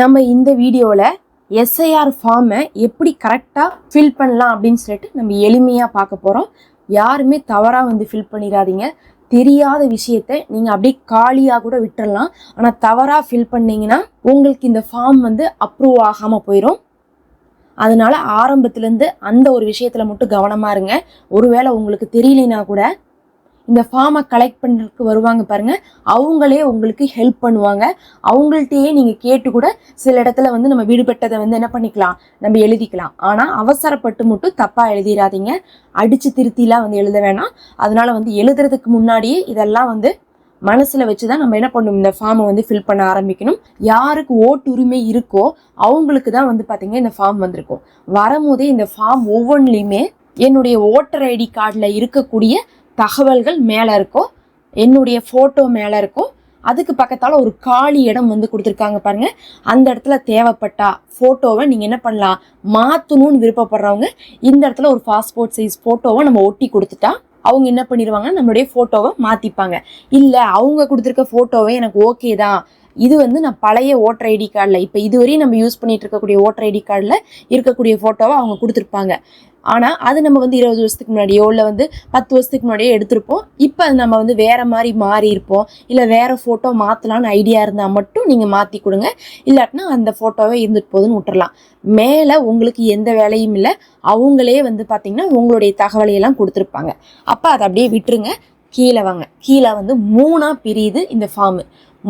நம்ம இந்த வீடியோவில் எஸ்ஐஆர் ஃபார்மை எப்படி கரெக்டாக ஃபில் பண்ணலாம் அப்படின்னு சொல்லிட்டு நம்ம எளிமையாக பார்க்க போகிறோம் யாருமே தவறாக வந்து ஃபில் பண்ணிடாதீங்க. தெரியாத விஷயத்தை நீங்கள் அப்படியே காலியாக கூட விட்டுறலாம். ஆனால் தவறாக ஃபில் பண்ணிங்கன்னா உங்களுக்கு இந்த ஃபார்ம் வந்து அப்ரூவ் ஆகாமல் போயிடும் அதனால் ஆரம்பத்துலேருந்து அந்த ஒரு விஷயத்தில் மட்டும் கவனமாக இருங்க. ஒருவேளை உங்களுக்கு தெரியலைன்னா கூட இந்த ஃபார்மை கலெக்ட் பண்ணுறதுக்கு வருவாங்க பாருங்க. அவங்களே உங்களுக்கு ஹெல்ப் பண்ணுவாங்க. அவங்கள்ட்டையே நீங்கள் கேட்டு கூட சில இடத்துல வந்து நம்ம விடுபட்டதை வந்து என்ன பண்ணிக்கலாம்? நம்ம எழுதிக்கலாம். ஆனால் அவசரப்பட்டு மட்டும் தப்பாக எழுதிடாதீங்க அடித்து திருத்திலாம் வந்து எழுத வேணாம். அதனால் வந்து எழுதுறதுக்கு முன்னாடியே இதெல்லாம் வந்து மனசில் வச்சு தான் நம்ம என்ன பண்ணணும்? இந்த ஃபார்மை வந்து ஃபில் பண்ண ஆரம்பிக்கணும். யாருக்கு ஓட்டுரிமை இருக்கோ அவங்களுக்கு தான் வந்து பார்த்தீங்கன்னா இந்த ஃபார்ம் வந்திருக்கும். வரும்போதே இந்த ஃபார்ம் ஒவ்வொன்றிலையுமே என்னுடைய ஓட்டர் ஐடி கார்டில் இருக்கக்கூடிய தகவல்கள் மேலே இருக்கும் என்னுடைய ஃபோட்டோ மேலே இருக்கும் அதுக்கு பக்கத்தால் ஒரு காலி இடம் வந்து கொடுத்துருக்காங்க பாருங்க. அந்த இடத்துல தேவைப்பட்டா ஃபோட்டோவை நீங்கள் என்ன பண்ணலாம் மாற்றணும்னு விருப்பப்படுறவங்க இந்த இடத்துல ஒரு பாஸ்போர்ட் சைஸ் ஃபோட்டோவை நம்ம ஒட்டி கொடுத்துட்டா அவங்க என்ன பண்ணிடுவாங்க நம்மளுடைய ஃபோட்டோவை மாற்றிப்பாங்க இல்லை அவங்க கொடுத்துருக்க ஃபோட்டோவே எனக்கு ஓகே தான். இது வந்து நான் பழைய ஓட்டர் ஐடி கார்டில் இப்போ இதுவரையும் நம்ம யூஸ் பண்ணிட்டு இருக்கக்கூடிய ஓட்டர் ஐடி கார்டில் இருக்கக்கூடிய ஃபோட்டோவை அவங்க கொடுத்துருப்பாங்க. ஆனால் அது நம்ம வந்து இருபது வருஷத்துக்கு முன்னாடியோ இல்லை வந்து பத்து வருஷத்துக்கு முன்னாடியோ எடுத்திருப்போம். இப்போ அது நம்ம வந்து வேறு மாதிரி மாறி இருப்போம். இல்லை வேறு ஃபோட்டோ மாற்றலான்னு ஐடியா இருந்தால் மட்டும் நீங்கள் மாற்றி கொடுங்க. இல்லாட்டினா அந்த ஃபோட்டோவே இருந்துட்டு போகுதுன்னு விட்டுறலாம். மேலே உங்களுக்கு எந்த வேலையும் இல்லை. அவங்களே வந்து பார்த்திங்கன்னா உங்களுடைய தகவலையெல்லாம் கொடுத்துருப்பாங்க. அப்போ அதை அப்படியே விட்டுருங்க. கீழே வாங்க. கீழே வந்து மூணாக பிரியுது இந்த ஃபார்மு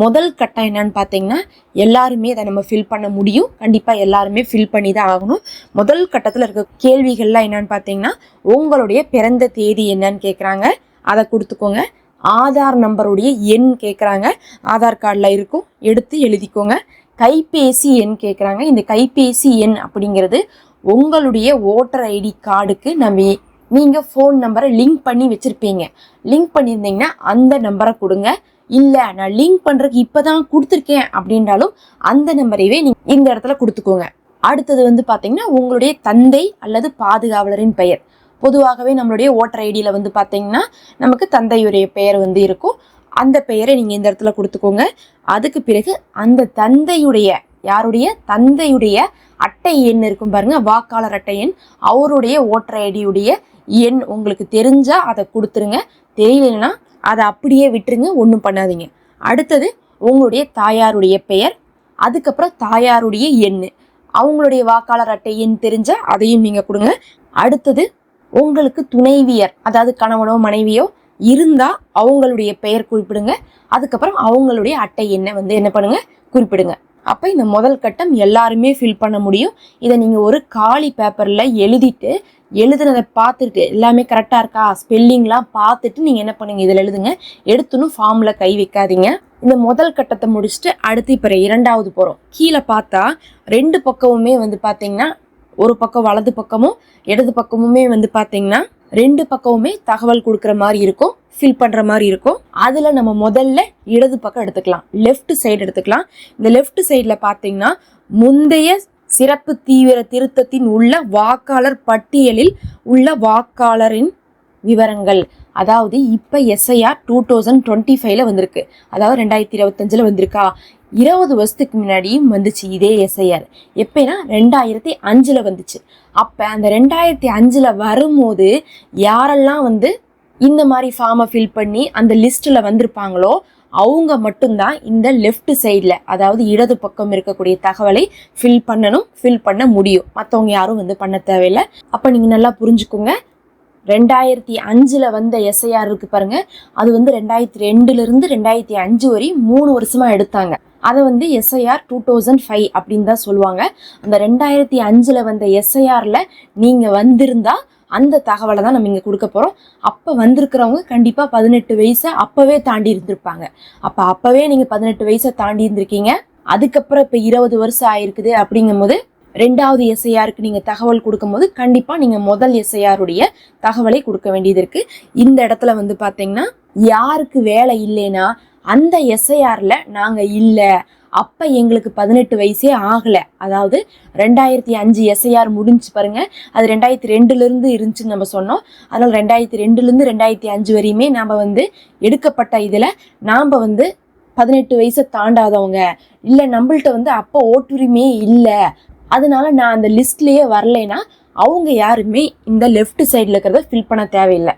முதல் கட்டம் என்னன்னு பார்த்தீங்கன்னா எல்லாருமே அதை நம்ம ஃபில் பண்ண முடியும். கண்டிப்பாக எல்லாருமே ஃபில் பண்ணி தான் ஆகணும். முதல் கட்டத்தில் இருக்க கேள்விகள்லாம் என்னன்னு பார்த்தீங்கன்னா உங்களுடைய பிறந்த தேதி என்னன்னு கேட்குறாங்க அதை கொடுத்துக்கோங்க. ஆதார் நம்பருடைய எண் கேட்குறாங்க ஆதார் கார்டில் இருக்கும். எடுத்து எழுதிக்கோங்க. கைபேசி எண் கேட்குறாங்க இந்த கைபேசி எண் அப்படிங்கிறது உங்களுடைய ஓட்டர் ஐடி கார்டுக்கு நம்ம நீங்கள் ஃபோன் நம்பரை லிங்க் பண்ணி வச்சுருப்பீங்க. லிங்க் பண்ணியிருந்தீங்கன்னா அந்த நம்பரை கொடுங்க. இல்லை நான் லிங்க் பண்ணுறதுக்கு இப்போ தான் கொடுத்துருக்கேன் அப்படின்றாலும் அந்த நம்பரையவே நீங்கள் இந்த இடத்துல கொடுத்துக்கோங்க. அடுத்தது வந்து பார்த்தீங்கன்னா உங்களுடைய தந்தை அல்லது பாதுகாவலரின் பெயர். பொதுவாகவே நம்மளுடைய ஓட்டர் ஐடியில் வந்து பார்த்தீங்கன்னா நமக்கு தந்தையுடைய பெயர் வந்து இருக்கும். அந்த பெயரை நீங்கள் இந்த இடத்துல கொடுத்துக்கோங்க. அதுக்கு பிறகு அந்த தந்தையுடைய யாருடைய? தந்தையுடைய அட்டை எண் இருக்கும் பாருங்க வாக்காளர் அட்டை எண். அவருடைய ஓட்டர் ஐடியுடைய எண் உங்களுக்கு தெரிஞ்சால் அதை கொடுத்துருங்க. தெரியலன்னா அதை அப்படியே விட்டுருங்க ஒன்றும் பண்ணாதீங்க. அடுத்தது உங்களுடைய தாயாருடைய பெயர் அதுக்கப்புறம் தாயாருடைய எண் அவங்களுடைய வாக்காளர் அட்டை எண் தெரிஞ்சால் அதையும் நீங்கள் கொடுங்க. அடுத்தது உங்களுக்கு துணைவியர் அதாவது கணவனோ மனைவியோ இருந்தால் அவங்களுடைய பெயர் குறிப்பிடுங்க. அதுக்கப்புறம் அவங்களுடைய அட்டை எண்ணை வந்து என்ன பண்ணுங்க? குறிப்பிடுங்க. அப்போ இந்த முதல் கட்டம் எல்லாருமே ஃபில் பண்ண முடியும். இதை நீங்கள் ஒரு காலி பேப்பரில் எழுதிட்டு எழுதுனதை பார்த்துட்டு எல்லாமே கரெக்டாக இருக்கா? ஸ்பெல்லிங்லாம் பார்த்துட்டு நீங்கள் என்ன பண்ணுங்க? இதில் எழுதுங்க. எடுத்துன்னு ஃபார்மில் கை வைக்காதீங்க. இந்த முதல் கட்டத்தை முடிச்சுட்டு அடுத்து இப்போ இரண்டாவது போகிறோம் கீழே பார்த்தா ரெண்டு பக்கமுமே வந்து பார்த்தீங்கன்னா ஒரு பக்கம் வலது பக்கமும் இடது பக்கமுமே வந்து பார்த்தீங்கன்னா ரெண்டு பக்கமுமே தகவல் கொடுக்குற மாதிரி இருக்கும் ஃபில் பண்ணுற மாதிரி இருக்கும். அதில் நம்ம முதல்ல இடது பக்கம் எடுத்துக்கலாம். லெஃப்ட் சைடு எடுத்துக்கலாம். இந்த லெஃப்ட் சைடில் பார்த்தீங்கன்னா முந்தைய சிறப்பு தீவிர திருத்தத்தின் உள்ள வாக்காளர் பட்டியலில் உள்ள வாக்காளரின் விவரங்கள். அதாவது இப்போ எஸ்ஐஆர் டூ தௌசண்ட் டுவெண்ட்டி ஃபைவ்ல வந்திருக்கு. அதாவது ரெண்டாயிரத்தி இருபத்தஞ்சில் வந்திருக்கா? இருபது வருஷத்துக்கு முன்னாடியும் வந்துச்சு இதே எஸ்ஐஆர் எப்போனா ரெண்டாயிரத்தி அஞ்சில் வந்துச்சு. அப்போ அந்த ரெண்டாயிரத்தி அஞ்சில் வரும்போது யாரெல்லாம் வந்து இந்த மாதிரி ஃபார்மை ஃபில் பண்ணி அந்த லிஸ்ட்டில் வந்திருப்பாங்களோ அவங்க மட்டும்தான் இந்த லெஃப்ட் சைடில் அதாவது இடது பக்கம் இருக்கக்கூடிய தகவலை ஃபில் பண்ணணும் ஃபில் பண்ண முடியும். மற்றவங்க யாரும் வந்து பண்ண தேவையில்லை. அப்போ நீங்கள் நல்லா புரிஞ்சுக்கோங்க. ரெண்டாயிரத்தி அஞ்சில் வந்த எஸ்ஐஆர் இருக்குது பாருங்கள் அது வந்து ரெண்டாயிரத்தி ரெண்டுலேருந்து ரெண்டாயிரத்தி அஞ்சு வரையும் மூணு வருஷமாக எடுத்தாங்க. அதை வந்து எஸ்ஐஆர் டூ தௌசண்ட் ஃபைவ் அப்படின்னு தான் சொல்லுவாங்க. அந்த ரெண்டாயிரத்தி அஞ்சில் வந்த எஸ்ஐஆரில் நீங்கள் வந்திருந்தால் அந்த தகவலை தான் நம்ம இங்கே கொடுக்க போகிறோம் அப்போ வந்திருக்கிறவங்க கண்டிப்பாக பதினெட்டு வயசை அப்போவே தாண்டி இருந்திருப்பாங்க. அப்போ அப்போவே நீங்கள் பதினெட்டு வயசை தாண்டி இருந்திருக்கீங்க. அதுக்கப்புறம் இப்போ இருபது வருஷம் ஆயிருக்குது அப்படிங்கும்போது ரெண்டாவது எஸ்ஐஆருக்கு நீங்கள் தகவல் கொடுக்கும்போது கண்டிப்பாக நீங்கள் முதல் எஸ்ஐஆருடைய தகவலை கொடுக்க வேண்டியது இருக்குது இந்த இடத்துல வந்து பார்த்தீங்கன்னா யாருக்கு வேலை இல்லைன்னா அந்த எஸ்ஐஆரில் நாங்கள் இல்லை. அப்போ எங்களுக்கு பதினெட்டு வயசே ஆகலை. அதாவது ரெண்டாயிரத்தி அஞ்சு எஸ்ஐஆர் முடிஞ்சு பாருங்க. அது ரெண்டாயிரத்தி ரெண்டுலேருந்து இருந்துச்சுன்னு நம்ம சொன்னோம். அதனால் ரெண்டாயிரத்தி ரெண்டுலேருந்து ரெண்டாயிரத்தி அஞ்சு வரையுமே நாம் வந்து எடுக்கப்பட்ட இதில் நாம் வந்து பதினெட்டு வயசை தாண்டாதவங்க. இல்லை நம்மள்ட்ட வந்து அப்போ ஓட்டுரிமையே இல்லை. அதனால நான் அந்த லிஸ்ட்லேயே வரலைன்னா அவங்க யாருமே இந்த லெஃப்ட் சைடில் இருக்கிறத ஃபில் பண்ண தேவையில்லை.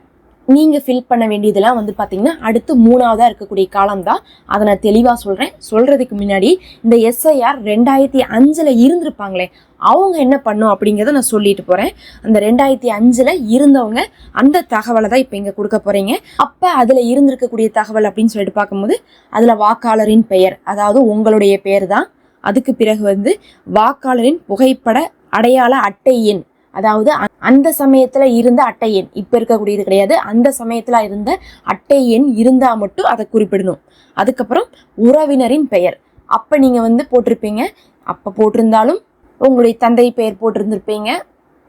நீங்கள் ஃபில் பண்ண வேண்டியதெல்லாம் வந்து பார்த்தீங்கன்னா அடுத்து மூணாவதாக இருக்கக்கூடிய காலம் தான். அதை நான் தெளிவாக சொல்கிறேன் சொல்கிறதுக்கு முன்னாடி இந்த எஸ்ஐஆர் ரெண்டாயிரத்தி அஞ்சில் இருந்திருப்பாங்களே அவங்க என்ன பண்ணும் அப்படிங்கிறத நான் சொல்லிட்டு போகிறேன் அந்த ரெண்டாயிரத்தி அஞ்சில் இருந்தவங்க அந்த தகவலை தான் இப்போ இங்கே கொடுக்க போகிறீங்க அப்போ அதில் இருந்திருக்கக்கூடிய தகவல் அப்படின்னு சொல்லிட்டு பார்க்கும்போது அதில் வாக்காளரின் பெயர் அதாவது உங்களுடைய பெயர் தான். அதுக்கு பிறகு வந்து வாக்காளரின் புகைப்பட அடையாள அட்டை எண் அதாவது அ- அந்த சமயத்தில் இருந்த அட்டை எண். இப்போ இருக்கக்கூடியது கிடையாது. அந்த சமயத்தில் இருந்த அட்டை எண் இருந்தால் மட்டும் அதை குறிப்பிடணும். அதுக்கப்புறம் உறவினரின் பெயர். அப்போ நீங்கள் வந்து போட்டிருப்பீங்க. அப்போ போட்டிருந்தாலும் உங்களுடைய தந்தை பெயர் போட்டிருந்திருப்பீங்க.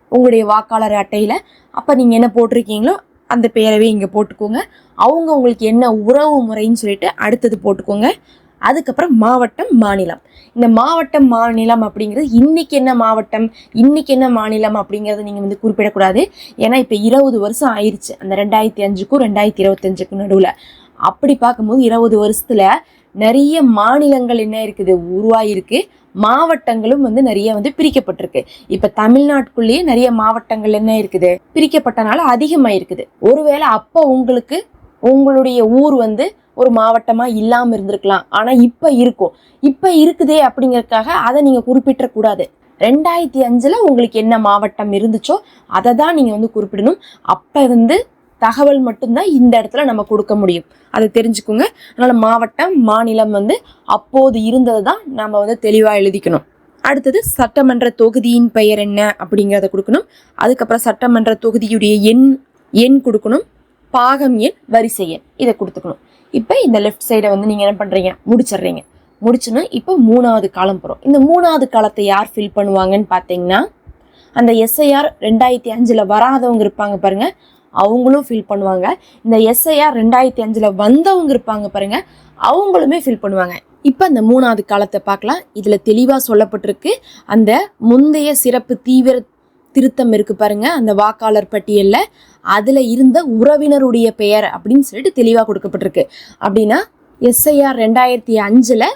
உங்களுடைய வாக்காளர் அட்டையில். அப்போ நீங்கள் என்ன போட்டிருக்கீங்களோ அந்த பெயரவே இங்கே போட்டுக்கோங்க. அவங்க உங்களுக்கு என்ன உறவு முறைன்னு சொல்லிட்டு அடுத்தது போட்டுக்கோங்க. அதுக்கப்புறம் மாவட்டம் மாநிலம். இந்த மாவட்டம் மாநிலம் அப்படிங்கிறது இன்னைக்கு என்ன மாவட்டம் இன்னைக்கு என்ன மாநிலம் அப்படிங்கிறத நீங்கள் வந்து குறிப்பிடக்கூடாது. ஏன்னா இப்போ இருபது வருஷம் ஆயிடுச்சு அந்த ரெண்டாயிரத்தி அஞ்சுக்கும் ரெண்டாயிரத்தி இருபத்தஞ்சுக்கும் நடுவில். அப்படி பார்க்கும்போது இருபது வருஷத்துல நிறைய மாநிலங்கள் என்ன இருக்குது? உருவாயிருக்கு. மாவட்டங்களும் வந்து நிறைய வந்து பிரிக்கப்பட்டிருக்கு. இப்ப தமிழ்நாட்டுக்குள்ளேயே நிறைய மாவட்டங்கள் என்ன இருக்குது? பிரிக்கப்பட்டனால அதிகமாயிருக்குது. ஒருவேளை அப்போ உங்களுக்கு உங்களுடைய ஊர் வந்து ஒரு மாவட்டமாக இல்லாமல் இருந்திருக்கலாம். ஆனால் இப்போ இருக்கும். இப்போ இருக்குதே அப்படிங்கிறதுக்காக அதை நீங்கள் குறிப்பிட்டக்கூடாது. ரெண்டாயிரத்தி அஞ்சில் உங்களுக்கு என்ன மாவட்டம் இருந்துச்சோ அதை தான் நீங்கள் வந்து குறிப்பிடணும். அப்போ வந்து தகவல் மட்டும்தான் இந்த இடத்துல நம்ம கொடுக்க முடியும். அதை தெரிஞ்சுக்கோங்க. அதனால் மாவட்டம் மாநிலம் வந்து அப்போது இருந்ததை தான் நம்ம வந்து தெளிவாக எழுதிக்கணும். அடுத்தது சட்டமன்ற தொகுதியின் பெயர் என்ன அப்படிங்கிறத கொடுக்கணும். அதுக்கப்புறம் சட்டமன்ற தொகுதியுடைய எண் எண் கொடுக்கணும். பாகம் எண் வரிசை எண். இதை கொடுத்துக்கணும். இப்போ இந்த லெஃப்ட் சைடை வந்து நீங்கள் என்ன பண்ணுறீங்க முடிச்சிடுறீங்க. முடிச்சுன்னா இப்போ மூணாவது காலம் போகிறோம் இந்த மூணாவது காலத்தை யார் ஃபில் பண்ணுவாங்கன்னு பார்த்தீங்கன்னா அந்த எஸ்ஐஆர் ரெண்டாயிரத்தி அஞ்சில் வராதவங்க இருப்பாங்க பாருங்க. அவங்களும் ஃபில் பண்ணுவாங்க. இந்த எஸ்ஐஆர் ரெண்டாயிரத்தி அஞ்சில் வந்தவங்க இருப்பாங்க பாருங்க. அவங்களுமே ஃபில் பண்ணுவாங்க. இப்போ அந்த மூணாவது காலத்தை பார்க்கலாம். இதில் தெளிவாக சொல்லப்பட்டிருக்கு. அந்த முந்தைய சிறப்பு தீவிர திருத்தம் இருக்குது பாருங்கள் அந்த வாக்காளர் பட்டியலில் அதில் இருந்த உறவினருடைய பெயர் அப்படின்னு சொல்லிட்டு தெளிவாக கொடுக்கப்பட்டிருக்கு. அப்படின்னா எஸ்ஐஆர் ரெண்டாயிரத்தி அஞ்சில்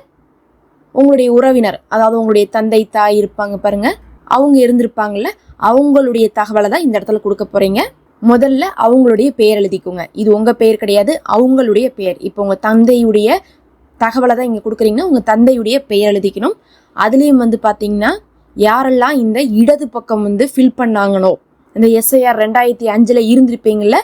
உங்களுடைய உறவினர் அதாவது உங்களுடைய தந்தை தாய் இருப்பாங்க பாருங்கள் அவங்க இருந்திருப்பாங்கல்ல அவங்களுடைய தகவலை தான் இந்த இடத்துல கொடுக்க போகிறீங்க முதல்ல அவங்களுடைய பெயர் எழுதிக்கோங்க. இது உங்கள் பெயர் கிடையாது அவங்களுடைய பெயர். இப்போ உங்கள் தந்தையுடைய தகவலை தான் இங்கே கொடுக்குறீங்கன்னா உங்கள் தந்தையுடைய பெயர் எழுதிக்கணும். அதுலேயும் வந்து பார்த்தீங்கன்னா யாரெல்லாம் இந்த இடது பக்கம் வந்து ஃபில் பண்ணாங்கனோ இந்த எஸ்ஐஆர் ரெண்டாயிரத்தி அஞ்சில் இருந்திருப்பீங்கள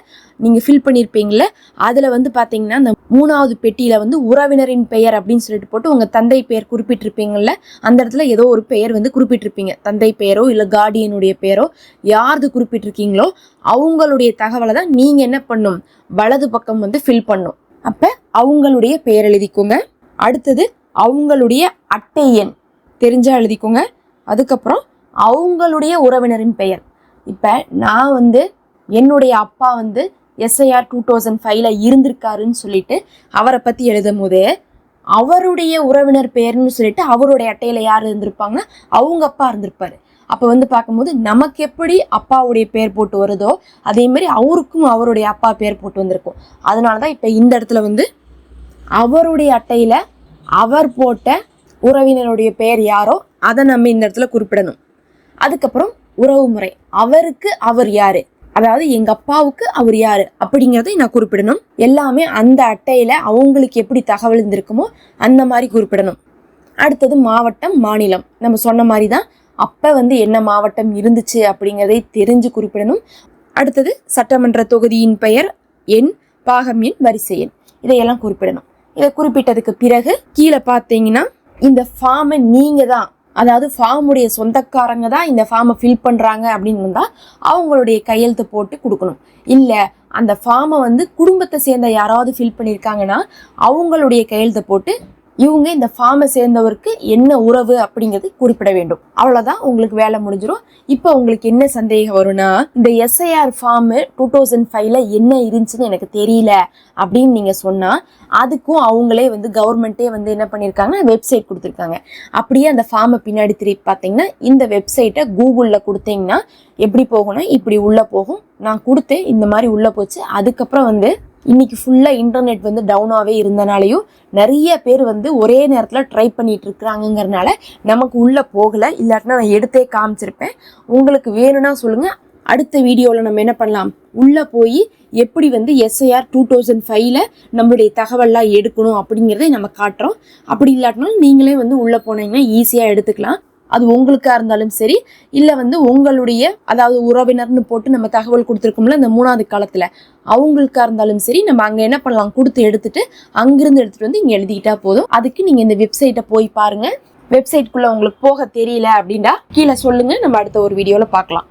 நீங்கள் ஃபில் பண்ணியிருப்பீங்கள்ல அதில் வந்து பார்த்தீங்கன்னா இந்த மூணாவது பெட்டியில் வந்து உறவினரின் பெயர் அப்படின்னு சொல்லிட்டு போட்டு உங்கள் தந்தை பெயர் குறிப்பிட்டிருப்பீங்கள்ல அந்த இடத்துல ஏதோ ஒரு பெயர் வந்து குறிப்பிட்டிருப்பீங்க. தந்தை பெயரோ இல்லை கார்டியனுடைய பெயரோ யாரது குறிப்பிட்டிருக்கீங்களோ அவங்களுடைய தகவலை தான் நீங்கள் என்ன பண்ணும்? வலது பக்கம் வந்து ஃபில் பண்ணும். அப்போ அவங்களுடைய பெயர் எழுதிக்கோங்க. அடுத்தது அவங்களுடைய அட்டை எண் தெரிஞ்சால் எழுதிக்கோங்க. அதுக்கப்புறம் அவங்களுடைய உறவினரின் பெயர். இப்போ நான் வந்து என்னுடைய அப்பா வந்து எஸ்ஐஆர் டூ தௌசண்ட் ஃபைவ்ல இருந்திருக்காருன்னு சொல்லிட்டு அவரை பற்றி எழுதும் போது அவருடைய உறவினர் பெயர்னு சொல்லிட்டு அவருடைய அட்டையில் யார் இருந்திருப்பாங்கன்னா அவங்க அப்பா இருந்திருப்பாரு. அப்போ வந்து பார்க்கும்போது நமக்கு எப்படி அப்பாவுடைய பேர் போட்டு வருதோ அதே மாதிரி அவருக்கும் அவருடைய அப்பா பேர் போட்டு வந்திருக்கும். அதனால தான் இப்போ இந்த இடத்துல வந்து அவருடைய அட்டையில் அவர் போட்ட உறவினருடைய பெயர் யாரோ அதை நம்ம இந்த இடத்துல குறிப்பிடணும். அதுக்கப்புறம் உறவு முறை அவருக்கு அவர் யாரு? அதாவது எங்க அப்பாவுக்கு அவர் யாரு? அப்படிங்கிறதை நான் குறிப்பிடணும். எல்லாமே அந்த அட்டையில அவங்களுக்கு எப்படி தகவல் இருந்திருக்குமோ அந்த மாதிரி குறிப்பிடணும். அடுத்தது மாவட்டம் மாநிலம். நம்ம சொன்ன மாதிரி தான் அப்போ வந்து என்ன மாவட்டம் இருந்துச்சு அப்படிங்கிறதை தெரிஞ்சு குறிப்பிடணும். அடுத்தது சட்டமன்ற தொகுதியின் பெயர் எண் பாகம் எண் வரிசை எண். இதையெல்லாம் குறிப்பிடணும். இதை குறிப்பிட்டதுக்கு பிறகு கீழே பார்த்தீங்கன்னா இந்த ஃபார்மை நீங்கள் தான் அதாவது ஃபார்முடைய சொந்தக்காரங்க தான் இந்த ஃபார்மை ஃபில் பண்ணுறாங்க அப்படின்னு இருந்தால் அவங்களுடைய கையெழுத்து போட்டு கொடுக்கணும். இல்லை அந்த ஃபார்மை வந்து குடும்பத்தை சேர்ந்த யாராவது ஃபில் பண்ணியிருக்காங்கன்னா அவங்களுடைய கையெழுத்தை போட்டு இவங்க இந்த ஃபார்மை சேர்ந்தவருக்கு என்ன உறவு அப்படிங்கிறது குறிப்பிட வேண்டும். அவ்வளோதான் உங்களுக்கு வேலை முடிஞ்சிடும் இப்போ உங்களுக்கு என்ன சந்தேகம் வரும்னா இந்த எஸ்ஐஆர் ஃபார்மு டூ தௌசண்ட் ஃபைவ்ல என்ன இருந்துச்சுன்னு எனக்கு தெரியல அப்படின்னு நீங்கள் சொன்னால் அதுக்கும் அவங்களே வந்து கவர்மெண்ட்டே வந்து என்ன பண்ணியிருக்காங்க வெப்சைட் கொடுத்துருக்காங்க. அப்படியே அந்த ஃபார்மை பின்னாடி திருப்பி பார்த்தீங்கன்னா இந்த வெப்சைட்டை கூகுளில் கொடுத்தீங்கன்னா எப்படி போகும்னா இப்படி உள்ளே போகும். நான் கொடுத்தேன் இந்த மாதிரி உள்ளே போச்சு. அதுக்கப்புறம் வந்து இன்றைக்கி ஃபுல்லாக இன்டர்நெட் வந்து டவுனாகவே இருந்தனாலையும் நிறைய பேர் வந்து ஒரே நேரத்தில் ட்ரை பண்ணிகிட்டு இருக்கிறாங்கங்கிறனால நமக்கு உள்ளே போகலை. இல்லாட்டினா நான் எடுத்தே காமிச்சிருப்பேன். உங்களுக்கு வேணும்னா சொல்லுங்கள் அடுத்த வீடியோவில் நம்ம என்ன பண்ணலாம்? உள்ளே போய் எப்படி வந்து எஸ்ஐஆர் டூ தௌசண்ட் ஃபைவ்ல நம்மளுடைய தகவல்லாம் எடுக்கணும் அப்படிங்கிறதை நம்ம காட்டுறோம். அப்படி இல்லாட்டினாலும் நீங்களே வந்து உள்ளே போனீங்கன்னா ஈஸியாக எடுத்துக்கலாம். அது உங்களுக்காக இருந்தாலும் சரி இல்லை வந்து உங்களுடைய அதாவது உறவினர்னு போட்டு நம்ம தகவல் கொடுத்துருக்கோம்ல இந்த மூணாவது காலத்தில். அவங்களுக்காக இருந்தாலும் சரி நம்ம அங்கே என்ன பண்ணலாம் கொடுத்து எடுத்துட்டு அங்கிருந்து எடுத்துகிட்டு வந்து இங்கே எழுதிக்கிட்டா போதும். அதுக்கு நீங்கள் இந்த வெப்சைட்டை போய் பாருங்கள் வெப்சைட்குள்ளே உங்களுக்கு போக தெரியல அப்படின்னா கீழே சொல்லுங்கள் நம்ம அடுத்த ஒரு வீடியோவில் பார்க்கலாம்